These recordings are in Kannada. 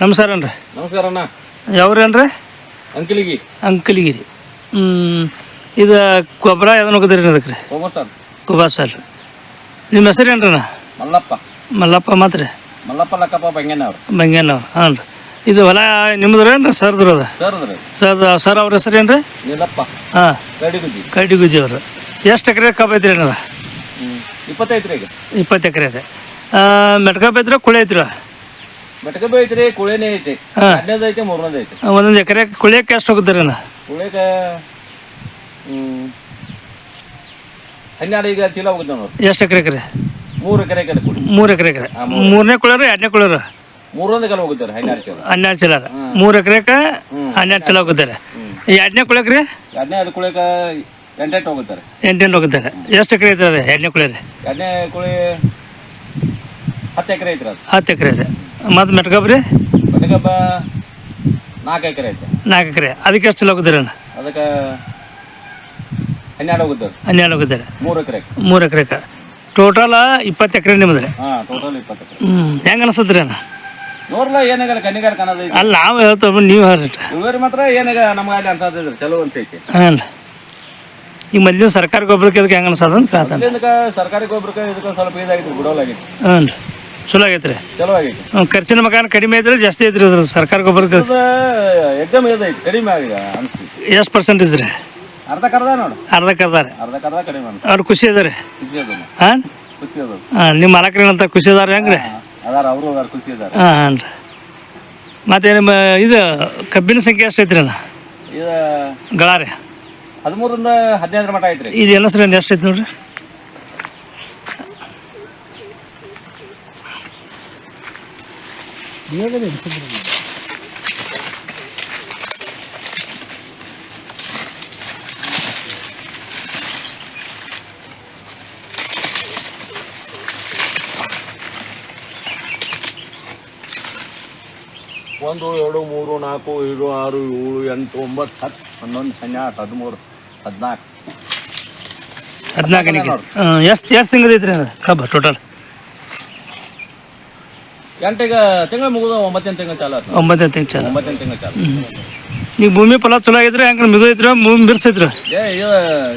ನಮಸ್ಕಾರ ಅಣ್ಣ. ನಮಸ್ಕಾರ ಅಣ್ಣ. ಯಾವ್ರೇನ್ರಿ ಅಂಕಲಿಗಿ. ಅಂಕಲಿಗಿರಿ. ಹ್ಞೂ ಇದು ಗೊಬ್ಬರ ಯಾವ್ದು ಹೋಗಿದ್ರಿ ಅದಕ್ಕೆ? ರೀ ಹೋಗೋ ಸರ್ ನಿಮ್ಮ ಹೆಸರು ಏನ್ರಣ್ಣ ಮಲ್ಲಪ್ಪ. ಮಲ್ಲಪ್ಪ ಮಾತ್ರ? ರೀ ಮಲ್ಲಪ್ಪ ಲಕ್ಕಪ್ಪ ಬಂಗೇನ ಅವ್ರು ಬಂಗೇನವ್ರು ಹಾಂ ರೀ. ಇದು ಹೊಲ ನಿಮ್ಮದು ಏನ್ರಿ ಸರ್ದ್ರ ಅದ? ಸರ್ ಸರ್ ಸರ್ ಅವ್ರ ಹೆಸರು ಏನ್ರಿ? ನೀಲಪ್ಪ. ಹಾಂ. ಕಡಿಗುಜಿ ಅವ್ರು. ಎಷ್ಟು ಎಕರೆ ಕಬ್ಬು ಐತ್ರಿ ಏನದ ಇಪ್ಪತ್ತೈದು ಈಗ. ಇಪ್ಪತ್ತು ಎಕರೆ ಮೆಟ್ಕಬ್ಬ ಐತ್ರ ಕುಳಿ ಐತ್ರ ಬೆಟಕಬಿ ಐತ್ರಿ ಕುಳೆನೇ ಐತಿ. ಎರಡನೇದು ಐತಿ ಮೂರನೇದು ಐತಿ. ಒಂದೊಂದು ಎಕರೆ ಕುಳಿಯಕ್ಕೆ ಎಷ್ಟು ಹೋಗುತ್ತಾರೆ ಅಣ್ಣ? ಹನ್ನೆರಡು ಈಗ ಚೀಲ ಹೋಗುತ್ತೆ ಎಷ್ಟು ಎಕರೆ ಎಕರೆ? ಮೂರು ಎಕರೆ ಕುಡಿ ಮೂರು ಎಕರೆ ಎಕರೆ. ಮೂರನೇ ಕುಳಿಯರ ಎರಡನೇ ಕುಳಿಯರ? ಮೂರೊಂದು ಕಡೆ ಹೋಗುತ್ತಾರೆ ಹನ್ನೆರಡು ಚೀಲ. ಹನ್ನೆರಡು ಚೀಲ. ಮೂರು ಎಕರೆಕ ಹನ್ನೆರಡು ಚೀಲ ಹೋಗುತ್ತಾರೆ ಎರಡನೇ ಕುಳಿಯಕ್ಕೆ ರೀ? ಎರಡನೇ ಎರಡು ಎಂಟೆಂಟು ಹೋಗುತ್ತಾರೆ ಎಂಟೆಂಟು ಹೋಗುತ್ತಾರೆ ಎಷ್ಟು ಎಕರೆ ಐತೆ ಅದೇ ಎರಡನೇ ಕುಳಿ ರೀ ಎರಡನೇ ಕುಳಿ ಹತ್ತು ಎಕರೆ ಐತ್ರಿ ಅದು. ಹತ್ತು ಎಕರೆ ರೀ. ಮತ್ತು ಮೆಟ್ಕಬ್ ರೀ? ಮೆಟ್ಕಬ್ಬ ನಾಲ್ಕು ಎಕರೆ ಐತೆ. ನಾಲ್ಕು ಎಕರೆ. ಅದಕ್ಕೆ ಎಷ್ಟು ಚಲೋ ಹೋಗುತ್ತಾರೆ ಅಣ್ಣ? ಅದಕ್ಕೆ ಹನ್ನೆರಡು ಹೋಗುತ್ತೆ ಹನ್ನೆರಡು ಹೋಗುತ್ತಾರೆ ಮೂರು ಎಕರೆ. ಮೂರು ಎಕರೆ ಟೋಟಲ್ ಇಪ್ಪತ್ತು ಎಕರೆ ನಿಮ್ಮದು ರೀ ಹಾಂ ಟೋಟಲ್ ಇಪ್ಪತ್ತು ಎಕರೆ. ಹ್ಞೂ ಹೆಂಗೆ ಅನಿಸ್ತದೆ ರೀ ಅಣ್ಣ? ನೋಡ್ಲ ಏನಾಗಲ್ಲ ಕನ್ನಿಗಾರ ಕಾಣೋದು ಅಲ್ಲ ನಾವು ಹೇಳ್ತೇವೆ ನೀವು ಹೇಳ್ರಿ. ಇಳುವರಿ ಮಾತ್ರ ಏನಾಗ ನಮ್ಗೆ ಅಲ್ಲಿ ಅಂತ ಚಲೋ ಅನ್ಸೈತಿ. ಹಾಂ ಈಗ ಮೊದಲಿನ ಸರ್ಕಾರಿ ಗೊಬ್ಬರಕ್ಕೆ ಅದಕ್ಕೆ ಹೆಂಗೆ ಅನ್ಸದ ಅಂತ ಸರ್ಕಾರಿ ಗೊಬ್ಬರಕ್ಕೆ ಇದಕ್ಕೆ ಸ್ವಲ್ಪ ಇದಾಗಿತ್ತು ಬಿಡೋಲಾಗಿತ್ತು. ಹ್ಞೂ ರೀ ಚಲೋ ಆಗೈತೆ ರೀ ಚಲೋ ಆಗೈತಿ. ಖರ್ಚಿನ ಮಕಾನ ಕಡಿಮೆ ಐತ್ರಿ ಜಾಸ್ತಿ ಐತ್ರಿ ಅದ್ರ ಸರ್ಕಾರ ಗೊಬ್ಬರ ಎಕ್ದಮ್ ಇದೈತಿ ಕಡಿಮೆ ಆಗಿದೆ ಅನ್ಸ್ತಿ ಎಷ್ಟು ಪರ್ಸೆಂಟ್ ರೀ ಅರ್ಧಕ್ಕರ್ಧ ನೋಡು. ಅರ್ಧಕ್ಕೆ ಅರ್ಧ ಕರ್ದಾರೆ? ಅರ್ಧಕ್ಕರ್ಧ ಕಡಿಮೆ ಅನ್ಸ್ತಿ ಅವ್ರು ಖುಷಿ ಅದ ರೀ ಖುಷಿ ಅದ ಹಾಂ ಖುಷಿ ಅದ ಹಾಂ ನಿಮ್ಮ ಮಾಲಕರೇನಂತ ಖುಷಿ ಅದಾರ ಹೆಂಗೆ ರೀ ಅದಾರ ಅವರು ಅದಾರ ಖುಷಿ ಅದಾರ. ಹಾಂ ಹಾಂ ರೀ ಮತ್ತು ನಿಮ್ಮ ಇದು ಕಬ್ಬಿನ ಸಂಖ್ಯೆ ಎಷ್ಟು ಐತ್ರಿ ಅಣ್ಣ? ಇದು ಗಳ ರೀ ಹದಿಮೂರಿಂದ ಹದಿನೈದರ ಮಟ್ಟ ಐತ್ರಿ. ಇದು ಎಲ್ಲ ಸರಿ ಎಷ್ಟು ಐತಿ ನೋಡ್ರಿ? ಒಂದು ಎರಡು ಮೂರು ನಾಲ್ಕು ಐದು ಆರು ಏಳು ಎಂಟು ಒಂಬತ್ತು ಹತ್ತು ಹನ್ನೊಂದು ಹನ್ನೆರಡು ಹದಿಮೂರು ಹದಿನಾಲ್ಕು. ಹದಿನಾಲ್ಕು ಎಷ್ಟು ಎಷ್ಟು ತಿಂಗಳು ಐತ್ರಿ ಅದು ಕಬ್ಬು ಟೋಟಲ್ ಎಂಟೀಗ ತಿಂಗಳು ಮುಗಿದು ಒಂಬತ್ತನೇ ತಿಂಗಳು ಚಾಲು ಒಂಬತ್ತನೇ ತಿಂಗಳು ಚಾಲ. ಒಂಬತ್ತನೇ ತಿಂಗಳು ಚಾಲು. ಈಗ ಭೂಮಿ ಫಲ ಚಲೋ ಆಗಿದ್ರೆ ಹೆಂಗೆ ಮಿದು ಐತ್ರಿ ಭೂಮಿ ಬಿರ್ಸೈತ್ರಿ ಏ ಇದು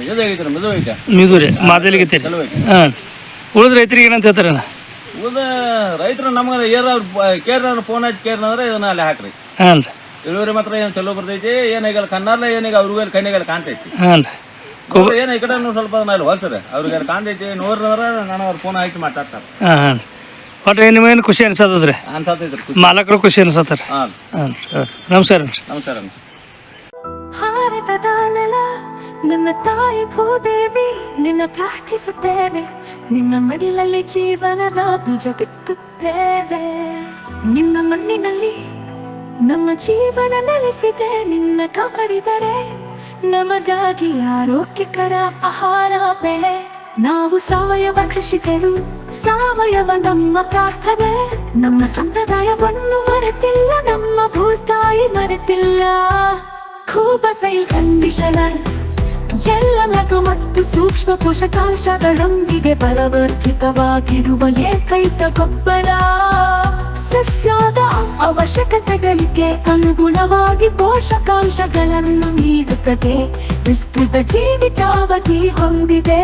ಇದು ಐತ್ರಿ ಮಿದು ಐತೆ ಮಿದು ರೀ ಮಾದಲಿಗೆ ಐತಿ ಚಲೋ ಐತಿ ಹಾಂ. ಉಳಿದ ರೈತರಿಗೆ ಏನಂತ ಹೇಳ್ತಾರೆ ಉಳಿದ ರೈತರು ನಮ್ಗೆ ಏನಾದ್ರು ಕೇರ್ನಾದ್ರು ಫೋನ್ ಹಚ್ಚಿ ಕೇರ್ನಂದ್ರೆ ಇದನ್ನ ಅಲ್ಲಿ ಹಾಕ್ರಿ. ಹಾಂ ರೀ ಇಳುವರಿ ಮಾತ್ರ ಏನು ಚಲೋ ಬರ್ತೈತಿ ಏನಾಗಲ್ಲ ಕಣ್ಣಾರ್ಲ ಏನಾಗ ಅವ್ರಿಗೆ ಕಣ್ಣಿಗೆಲ್ಲ ಕಾಣ್ತೈತಿ. ಹಾಂ ರೀ ಏನು ಈ ಕಡೆ ಸ್ವಲ್ಪ ಹೊಲ್ಸರಿ ಅವ್ರಿಗೆ ಕಾಣ್ತೈತಿ ನೋಡ್ರಂದ್ರೆ ನಾನು ಅವ್ರ ಫೋನ್ ಹಾಕಿ ಮಾತಾಡ್ತಾರೆ. ಹಾಂ ಹಾಂ ಒಟ್ಟು ನಿಮಗೇನು ಖುಷಿ ಅನ್ಸತ್ತದ್ರಿ? ಖುಷಿ. ಮಾಲಕರು ಖುಷಿ ಅನ್ಸತ್ತಾರ? ಹಾಂ. ಹಾಂ ನಮಸ್ಕಾರ ರೀ. ನಮಸ್ಕಾರ ಭಾರತದ ನೆಲ ನನ್ನ ತಾಯಿ ಭೂದೇವಿ ನಿನ್ನ ಪ್ರಾರ್ಥಿಸುತ್ತೇವೆ. ನಿನ್ನ ಮಡಿಲಲ್ಲಿ ಜೀವನದ ಬೀಜ ಬಿತ್ತುತ್ತೇವೆ. ನಿನ್ನ ಮಣ್ಣಿನಲ್ಲಿ ನಮ್ಮ ಜೀವನ ನೆಲೆಸಿದೆ. ನಿನ್ನ ಕಾಪಾಡಿದರೆ ನಮಗಾಗಿ ಆರೋಗ್ಯಕರ ಆಹಾರ ಬೆಳೆ ನಾವು ಸಾವಯವ ಕೃಷಿಕರು ಸಾವಯವ ನಮ್ಮ ಪ್ರಾರ್ಥನೆ ನಮ್ಮ ಸಂಪ್ರದಾಯವನ್ನು ಮರೆತಿಲ್ಲ, ನಮ್ಮ ಭೂತಾಯಿ ಮರೆತಿಲ್ಲ. ಕೂಬಸೈಲ್ ಕಂಡೀಷನರ್, ಎಲ್ಲ ನಗು ಮತ್ತು ಸೂಕ್ಷ್ಮ ಪೋಷಕಾಂಶಗಳೊಂದಿಗೆ ಬಲವರ್ಧಿತವಾಗಿರುವ ಏಕೈಕ ಗೊಬ್ಬರ ಸಸ್ಯದ ಅವಶ್ಯಕತೆಗಳಿಗೆ ಅನುಗುಣವಾಗಿ ಪೋಷಕಾಂಶಗಳನ್ನು ನೀಡುತ್ತದೆ. ವಿಸ್ತೃತ ಜೀವಿತಾವಧಿ ಹೊಂದಿದೆ.